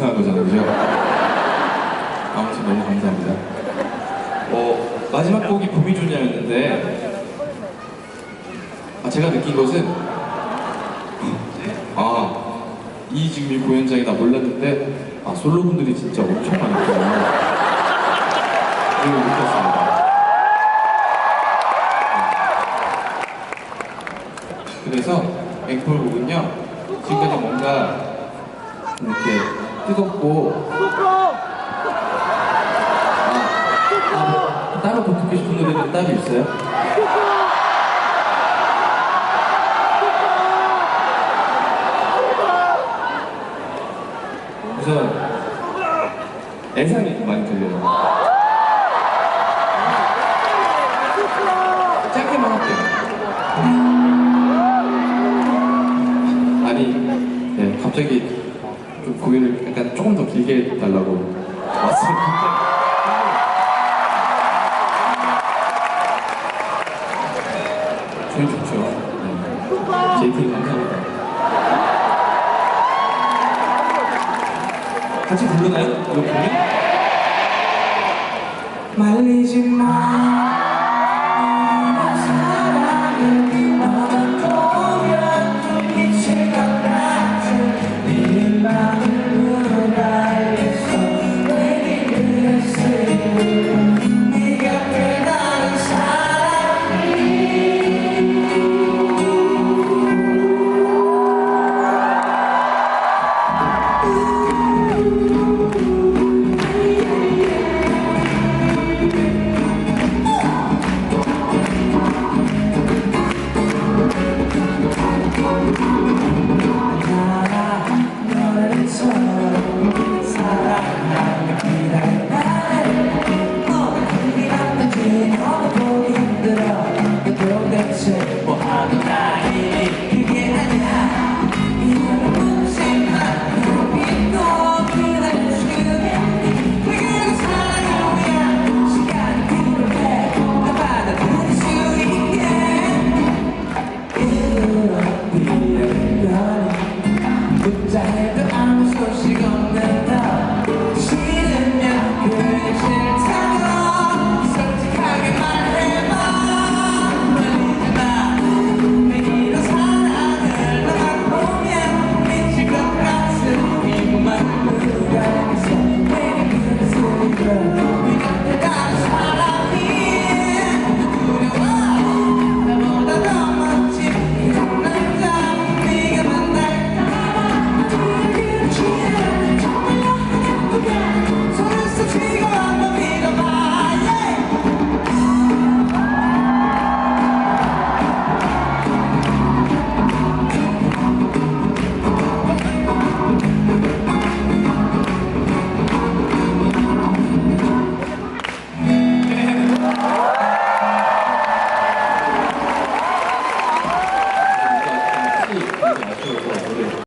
이상한 거잖아요, 그죠? 아무튼 너무 감사합니다. 어, 마지막 곡이 봄이 좋냐였는데, 아, 제가 느낀 것은, 아, 이 지금 이 공연장이 나 몰랐는데, 아, 솔로분들이 진짜 엄청 많구나. 이걸 느꼈습니다. 그래서 앵콜 곡은요 지금까지 뭔가 좀 이렇게 뜨겁고. 아, 아, 뭐 따로 듣고 싶은 노래는 따로 있어요? 우선 애상이 좀 많이 들려요. 짧게만 할게요. 아니, 네, 갑자기 좀 공연을 약간 조금 더 길게 해달라고 왔어요. 저희 좋죠. 네. JT 감사합니다. 같이 부르나요? 이거 공연? 말리지 마 I'll go in the dark.